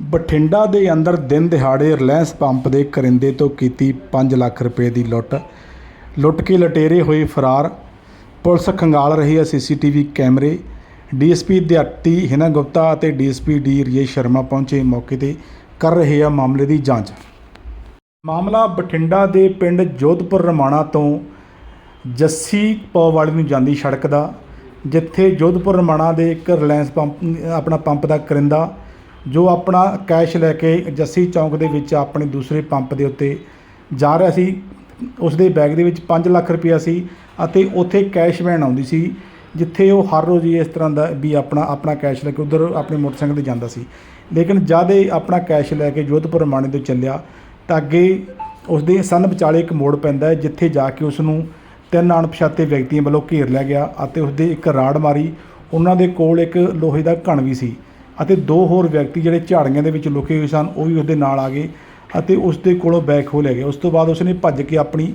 ਬਠਿੰਡਾ ਦੇ ਅੰਦਰ ਦਿਨ ਦਿਹਾੜੇ ਰਿਲਾਇੰਸ ਪੰਪ ਦੇ ਕਰਿੰਦੇ ਤੋਂ ਕੀਤੀ 5 ਲੱਖ ਰੁਪਏ ਦੀ ਲੁੱਟ। ਲੁੱਟ ਕੇ ਲਟੇਰੇ ਹੋਏ ਫਰਾਰ। ਪੁਲਿਸ ਖੰਗਾਲ ਰਹੀ ਹੈ ਸੀਸੀਟੀਵੀ ਕੈਮਰੇ। ਡੀਐਸਪੀ ਦਿਹਾਤੀ ਹਿਨਾ ਗੁਪਤਾ ਅਤੇ ਡੀਐਸਪੀ ਡੀ ਰਜੇਸ਼ ਸ਼ਰਮਾ ਪਹੁੰਚੇ ਮੌਕੇ ਤੇ ਕਰ ਰਹੇ ਆ ਮਾਮਲੇ ਦੀ ਜਾਂਚ। ਮਾਮਲਾ ਬਠਿੰਡਾ ਦੇ ਪਿੰਡ ਜੋਧਪੁਰ ਰਮਾਣਾ ਤੋਂ ਜੱਸੀ ਪੌਵਾਲੀ ਨੂੰ ਜਾਂਦੀ ਸੜਕ ਦਾ, ਜਿੱਥੇ ਜੋਧਪੁਰ ਰਮਾਣਾ ਦੇ ਇੱਕ ਰਿਲਾਇੰਸ ਪੰਪ ਆਪਣਾ ਪੰਪ ਦਾ ਕਰਿੰਦਾ ਜੋ ਆਪਣਾ ਕੈਸ਼ ਲੈ ਕੇ ਜੱਸੀ ਚੌਂਕ ਦੇ ਵਿੱਚ ਆਪਣੇ ਦੂਸਰੇ ਪੰਪ ਦੇ ਉੱਤੇ ਜਾ ਰਿਹਾ ਸੀ ਉਸ ਦੇ ਬੈਗ ਦੇ ਵਿੱਚ 5 ਲੱਖ ਰੁਪਇਆ ਸੀ ਅਤੇ ਉੱਥੇ ਕੈਸ਼ ਵੈਨ ਆਉਂਦੀ ਸੀ, ਜਿੱਥੇ ਉਹ ਹਰ ਰੋਜ਼ ਇਸ ਤਰ੍ਹਾਂ ਦਾ ਵੀ ਆਪਣਾ ਆਪਣਾ ਕੈਸ਼ ਲੈ ਕੇ ਉਧਰ ਆਪਣੇ ਮੋਟਰਸਾਈਕਲ ਤੇ ਜਾਂਦਾ ਸੀ। ਲੇਕਿਨ ਜਦ ਇਹ ਆਪਣਾ ਕੈਸ਼ ਲੈ ਕੇ ਜੋਧਪੁਰ ਰਮਾਣੇ ਤੋਂ ਚੱਲਿਆ, ਤਾਂ ਅੱਗੇ ਉਸ ਦੇ ਸੰਨ ਵਿਚਾਲੇ ਇੱਕ ਮੋੜ ਪੈਂਦਾ ਜਿੱਥੇ ਜਾ ਕੇ ਉਸ ਨੂੰ ਤਿੰਨ ਅਣਪਛਾਤੇ ਵਿਅਕਤੀਆਂ ਵੱਲੋਂ ਘੇਰ ਲਿਆ ਗਿਆ ਅਤੇ ਉਸ ਦੇ ਇੱਕ ਰਾੜ ਮਾਰੀ, ਉਹਨਾਂ ਦੇ ਕੋਲ ਇੱਕ ਲੋਹੇ ਦਾ ਘਣ ਵੀ ਸੀ। ਅਤੇ ਦੋ ਹੋਰ ਵਿਅਕਤੀ ਜਿਹੜੇ ਝਾੜੀਆਂ ਦੇ ਵਿੱਚ ਲੁਕੇ ਹੋਏ ਸਨ, ਉਹ ਵੀ ਉਸਦੇ ਨਾਲ ਆ ਗਏ ਅਤੇ ਉਸ ਦੇ ਕੋਲੋਂ ਬੈਗ ਖੋਹ ਲਿਆ ਗਿਆ। ਉਸ ਤੋਂ ਬਾਅਦ ਉਸਨੇ ਭੱਜ ਕੇ ਆਪਣੀ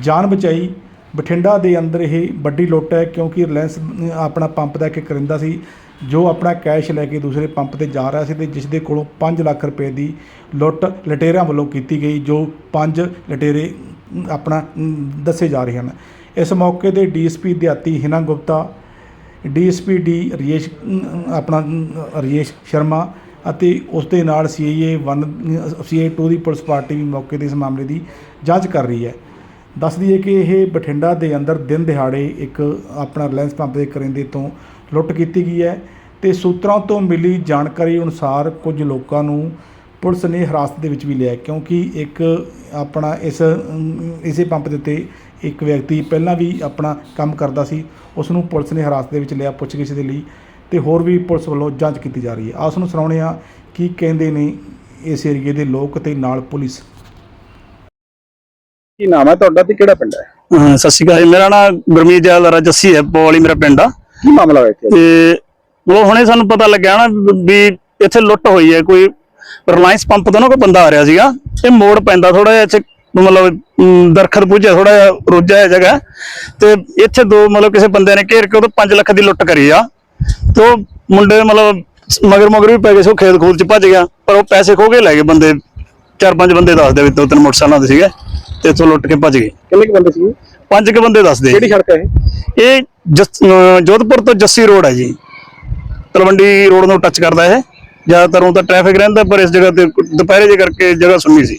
ਜਾਨ ਬਚਾਈ। ਬਠਿੰਡਾ ਦੇ ਅੰਦਰ ਇਹ ਵੱਡੀ ਲੁੱਟ ਹੈ ਕਿਉਂਕਿ ਰਿਲਾਇੰਸ ਆਪਣਾ ਪੰਪ ਦਾ ਇੱਕ ਕਰਿੰਦਾ ਸੀ, ਜੋ ਆਪਣਾ ਕੈਸ਼ ਲੈ ਕੇ ਦੂਸਰੇ ਪੰਪ ਤੇ ਜਾ ਰਿਹਾ ਸੀ ਤੇ ਜਿਸ ਦੇ ਕੋਲੋਂ 5 ਲੱਖ ਰੁਪਏ ਦੀ ਲੁੱਟ ਲਟੇਰਿਆਂ ਵੱਲੋਂ ਕੀਤੀ ਗਈ, ਜੋ ਪੰਜ ਲਟੇਰੇ ਆਪਣਾ ਦੱਸੇ ਜਾ ਰਹੇ ਹਨ। ਇਸ ਮੌਕੇ ਤੇ ਡੀਐਸਪੀ ਦਿਹਾਤੀ ਹਿਨਾ ਗੁਪਤਾ ਡੀਐਸਪੀ ਡੀ ਰਜੇਸ਼ ਆਪਣਾ ਅਮ, ਰਜੇਸ਼ ਸ਼ਰਮਾ ਅਤੇ ਉਸ ਦੇ ਨਾਲ ਸੀਆਈਏ 1 ਸੀਆਈ 2 ਦੀ ਪੁਲਿਸ ਪਾਰਟੀ ਵੀ ਮੌਕੇ ਤੇ ਇਸ ਮਾਮਲੇ ਦੀ ਜਾਂਚ ਕਰ ਰਹੀ ਹੈ। ਦੱਸ ਦਈਏ ਕਿ ਇਹ ਬਠਿੰਡਾ ਦੇ ਅੰਦਰ ਦਿਨ ਦਿਹਾੜੇ ਇੱਕ ਆਪਣਾ ਰਿਲਾਇੰਸ ਪੰਪ ਦੇ ਕਰਿੰਦੇ ਤੋਂ ਲੁੱਟ ਕੀਤੀ ਗਈ ਹੈ ਤੇ ਸੂਤਰਾਂ ਤੋਂ ਮਿਲੀ ਜਾਣਕਾਰੀ ਅਨੁਸਾਰ ਕੁਝ ਲੋਕਾਂ ਨੂੰ ਪੁਲਿਸ ਨੇ ਹਿਰਾਸਤ ਦੇ ਵਿੱਚ ਵੀ ਲਿਆ ਕਿਉਂਕਿ ਇੱਕ ਆਪਣਾ ਇਸ ਇਸੇ ਪੰਪ ਦੇ ਉੱਤੇ ਇੱਕ ਵਿਅਕਤੀ ਪਹਿਲਾਂ ਵੀ ਆਪਣਾ ਕੰਮ ਕਰਦਾ ਸੀ ਉਸ ਨੂੰ ਪੁਲਿਸ ਨੇ ਹਿਰਾਸਤ ਦੇ ਵਿੱਚ ਲਿਆ ਪੁੱਛਗਿੱਛ ਦੇ ਲਈ ਤੇ ਹੋਰ ਵੀ ਪੁਲਿਸ ਵੱਲੋਂ ਜਾਂਚ ਕੀਤੀ ਜਾ ਰਹੀ ਹੈ। ਆਸ ਨੂੰ ਸੁਣਾਉਣੇ ਆ ਕੀ ਕਹਿੰਦੇ ਨੇ ਇਸ ਏਰੀਏ ਦੇ ਲੋਕ ਤੇ ਨਾਲ ਪੁਲਿਸ। ਕੀ ਨਾਮ ਹੈ ਤੁਹਾਡਾ ਤੇ ਕਿਹੜਾ ਪਿੰਡ ਹੈ? ਸਤਿ ਸ਼੍ਰੀ ਅਕਾਲ ਜੀ। ਮੇਰਾ ਨਾਮ ਗੁਰਮੀਤ ਜੈਲਦਾਰਾ ਜੱਸੀ ਹੈ ਪੌਲੀ ਮੇਰਾ ਪਿੰਡ ਆ। ਕੀ ਮਾਮਲਾ ਹੋਇਆ ਇੱਥੇ? ਤੇ ਉਹ ਹੁਣੇ ਸਾਨੂੰ ਪਤਾ ਲੱਗਿਆ ਨਾ ਵੀ ਇੱਥੇ ਲੁੱਟ ਹੋਈ ਹੈ ਕੋਈ ਰਿਲਾਇੰਸ ਪੰਪ ਤੋਂ ਨਾ ਕੋਈ ਬੰਦਾ ਆ ਰਿਹਾ ਸੀਗਾ। ਇਹ ਮੋੜ ਪੈਂਦਾ ਥੋੜਾ ਜਿਹਾ ਇੱਥੇ ਮਤਲਬ ਦਰਖਤ ਪੁੱਜਿਆ ਥੋੜਾ ਜਿਹਾ ਰੁੱਝਾ ਹੈ ਜਗ੍ਹਾ। ਤੇ ਇੱਥੇ ਦੋ ਮਤਲਬ ਕਿਸੇ ਬੰਦੇ ਨੇ ਘੇਰ ਕੇ ਉਹ 5 ਲੱਖ ਦੀ ਲੁੱਟ ਕਰੀ ਆ। ਤੇ ਉਹ ਮੁੰਡੇ ਮਤਲਬ ਮਗਰ ਮਗਰ ਵੀ ਪੈ ਗਏ ਸੋ ਖੇਤ ਖੂਤ ਚ ਭੱਜ ਗਿਆ। ਪਰ ਉਹ ਪੈਸੇ ਖੋ ਕੇ ਲੈ ਗਏ ਬੰਦੇ ਚਾਰ ਪੰਜ ਬੰਦੇ ਦੱਸਦੇ ਵੀ ਦੋ ਤਿੰਨ ਮੋਟਰਸਾਈਕਲਾਂ ਦੇ ਸੀਗੇ ਤੇ ਇੱਥੋਂ ਲੁੱਟ ਕੇ ਭੱਜ ਗਏ। ਕਿੰਨੇ ਕੁ ਬੰਦੇ ਸੀ ਪੰਜ ਕੁ ਬੰਦੇ ਦੱਸਦੇ ਕਿਹੜੀ ਸੜਕ ਹੈ ਇਹ? ਇਹ ਜਸ- ਅਹ ਜੋਧਪੁਰ ਤੋਂ ਜੱਸੀ ਰੋਡ ਹੈ ਜੀ। ਤਲਵੰਡੀ ਰੋਡ ਨੂੰ ਟੱਚ ਕਰਦਾ ਇਹ। ਜ਼ਿਆਦਾਤਰ ਉਹ ਤਾਂ ਟ੍ਰੈਫਿਕ ਰਹਿੰਦਾ ਪਰ ਇਸ ਜਗ੍ਹਾ ਤੇ ਦੁਪਹਿਰੇ ਜੇ ਕਰਕੇ ਜਗ੍ਹਾ ਸੁੰਨੀ ਸੀ।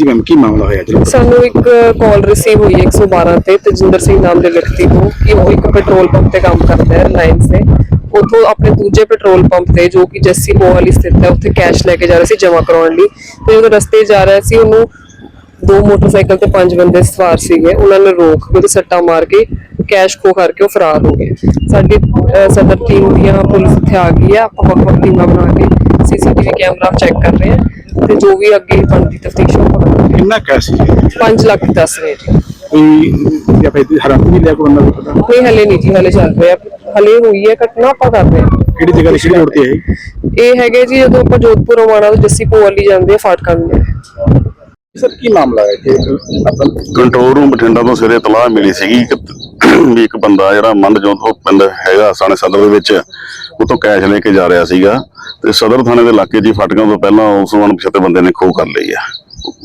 ਜੀ ਮੈਮ ਕੀ ਮਾਮਲਾ ਹੋਇਆ ਜੀ? ਸਾਨੂੰ ਇੱਕ ਕਾਲ ਰਿਸੀਵ ਹੋਈ ਹੈ 112 ਤੇ, ਤਜਿੰਦਰ ਸਿੰਘ ਨਾਮ ਦੇ ਵਿਅਕਤੀ ਤੋਂ ਕਿ ਉਹ ਇੱਕ ਪੈਟਰੋਲ ਪੰਪ ਤੇ ਕੰਮ ਕਰਦਾ ਹੈ ਰਿਲਾਇੰਸ ਦੇ ਉਥੋਂ ਆਪਣੇ ਦੂਜੇ ਪੈਟਰੋਲ ਪੰਪ ਤੇ, ਜੋ ਕਿ ਜੱਸੀ ਮੋਹਾਲੀ ਸਥਿਤ ਹੈ, ਉੱਥੇ ਕੈਸ਼ ਲੈ ਕੇ ਜਾ ਰਿਹਾ ਸੀ ਜਮ੍ਹਾਂ ਕਰਾਉਣ ਲਈ। ਤੇ ਜਦੋਂ ਰਸਤੇ ਜਾ ਰਿਹਾ ਸੀ, ਉਹਨੂੰ ਦੋ ਮੋਟਰਸਾਈਕਲ ਤੇ ਪੰਜ ਬੰਦੇ ਸਵਾਰ ਸੀਗੇ। ਉਹਨਾਂ ਨੇ ਰੋਕ ਕੇ ਉਹਦੇ ਸੱਟਾਂ ਮਾਰ ਕੇ ਕੈਸ਼ ਖੋ ਕਰਕੇ ਉਹ ਫਰਾਰ ਹੋ ਗਏ। ਸਾਡੀ ਸਦਰ ਟੀਮ ਦੀਆਂ ਪੁਲਿਸ ਇੱਥੇ ਆ ਗਈ ਹੈ। ਆਪਾਂ ਵੱਖ ਵੱਖ ਟੀਮਾਂ ਬਣਾ ਕੇ ਸੀਸੀਟੀਵੀ ਕੈਮਰਾ ਚੈੱਕ ਕਰ ਰਹੇ ਹਾਂ। ਤੇ ਜੋ ਵੀ ਅੱਗੇ ਬਣਦੀ ਤਫਤੀਸ਼ ਕਰਾਂਗੇ। ਕਿੰਨਾ ਕੈਸ਼ ਸੀ 5 ਲੱਖ ਦੱਸ ਰਹੇ ਜੀ। ਕੋਈ ਜਾਂ ਫਿਰ ਹਰਾਮ ਵੀ ਲਿਆ ਕੋਈ ਬੰਦਾ ਕੋਈ ਪਤਾ? ਕੋਈ ਹਲੇ ਨਹੀਂ ਜੀ ਹਲੇ ਚੱਲ ਰਿਹਾ। ਹਲੇ ਹੋਈ ਹੈ ਘਟਨਾ ਆਪਾਂ ਕਰ ਰਹੇ ਹਾਂ। ਕਿਹੜੀ ਜਗ੍ਹਾ ਲਿਖੀ ਰੋਡ ਤੇ ਹੈ ਇਹ? ਹੈਗੇ ਜੀ ਜਦੋਂ ਆਪਾਂ ਜੋਧਪੁਰ ਰਵਾਨਾ ਤੋਂ ਜੱਸੀ ਪੋਵਾਲੀ ਜਾਂਦੇ ਆ ਫਾਟਕਾਂ ਦੇ ਸਰ ਕੀ ਮਾਮਲਾ ਹੈ ਇੱਥੇ? ਆਪਾਂ ਕੰਟਰੋਲ ਰੂਮ ਬਠਿੰਡਾ ਤੋਂ ਸਿਰੇ ਤਲਾਹ ਮਿਲੀ ਸੀਗੀ। ਕਿ ਵੀ ਇੱਕ ਬੰਦਾ ਜਿਹੜਾ ਮੰਡ ਜੋ ਤੋਂ ਪਿੰਡ ਹੈਗਾ ਸਾਨੇ ਸਦਰ ਦੇ ਵਿੱਚ ਉਹ ਤੋਂ ਕੈਸ਼ ਲੈ ਕੇ ਜਾ ਰਿਹਾ ਸੀਗਾ ਤੇ ਸਦਰ ਥਾਣੇ ਦੇ ਇਲਾਕੇ 'ਚ ਹੀ ਫਟਕਾਂ ਤੋਂ ਪਹਿਲਾਂ ਉਸ ਨੂੰ ਅਣਪਛਾਤੇ ਬੰਦੇ ਨੇ ਖੋਹ ਕਰ ਲਈ ਆ।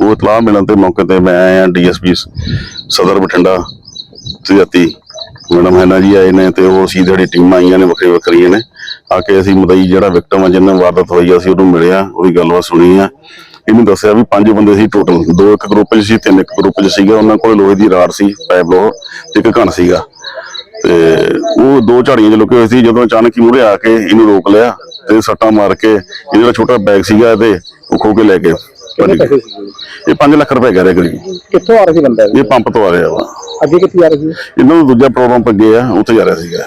ਉਹ ਇਤਲਾਹ ਮਿਲਣ ਤੇ ਮੌਕੇ ਤੇ ਮੈਂ ਆਇਆ, ਡੀਐਸਪੀ ਸਦਰ ਬਠਿੰਡਾ ਤਜਾਤੀ ਮੈਡਮ ਹੈਨਾ ਜੀ, ਆਏ ਨੇ ਤੇ ਉਹ ਸੀ ਜਿਹੜੀ ਟੀਮਾਂ ਆਈਆਂ ਨੇ ਵੱਖਰੀ ਵੱਖਰੀਆਂ ਨੇ। ਆ ਕੇ ਅਸੀਂ ਮਦਈ ਜਿਹੜਾ ਵਿਕਟਮ ਆ, ਜਿਹਨਾਂ ਵਾਰਦਾਤ ਹੋਈ ਆ, ਅਸੀਂ ਉਹਨੂੰ ਮਿਲਿਆ, ਉਹਦੀ ਗੱਲਬਾਤ ਸੁਣੀ ਆ। ਇਹਨੂੰ ਦੱਸਿਆ ਵੀ ਪੰਜ ਬੰਦੇ ਸੀ ਟੋਟਲ ਦੋ ਇੱਕ ਗਰੁੱਪ 'ਚ ਸੀ, ਤਿੰਨ ਇੱਕ ਗਰੁੱਪ 'ਚ ਸੀਗਾ। ਉਹਨਾਂ ਕੋਲ ਲੋਹੇ ਦੀ ਰਾੜ ਸੀ ਪਾਈਪ ਲੋਹ, ਤੇ ਇੱਕ ਘਣ ਸੀਗਾ। ਤੇ ਉਹ ਦੋ ਝਾੜੀਆਂ 'ਚ ਲੁਕੇ ਹੋਏ ਸੀ ਜਦੋਂ ਅਚਾਨਕ ਹੀ ਮੂਹਰੇ ਆ ਕੇ ਇਹਨੂੰ ਰੋਕ ਲਿਆ ਤੇ ਸੱਟਾਂ ਮਾਰ ਕੇ ਇਹ ਜਿਹੜਾ ਛੋਟਾ ਬੈਗ ਸੀਗਾ ਇਹਦੇ ਉਹ ਖੋ ਕੇ ਲੈ ਸੀ ਇਹ 5 ਲੱਖ ਰੁਪਏ ਕਹਿ ਰਹੇ ਕਰੀਬ। ਕਿੱਥੋਂ ਆ ਰਿਹਾ ਸੀ ਬੰਦਾ ਇਹ? ਇਹ ਪੰਪ ਤੋਂ ਆ ਰਿਹਾ ਵਾ। ਅੱਗੇ ਕਿੱਥੇ ਆ ਰਿਹਾ ਸੀ? ਇਹਨਾਂ ਨੂੰ ਦੂਜਾ ਪ੍ਰੋਗਰਾਮ ਅੱਗੇ ਆ ਉੱਥੇ ਜਾ ਰਿਹਾ ਸੀਗਾ।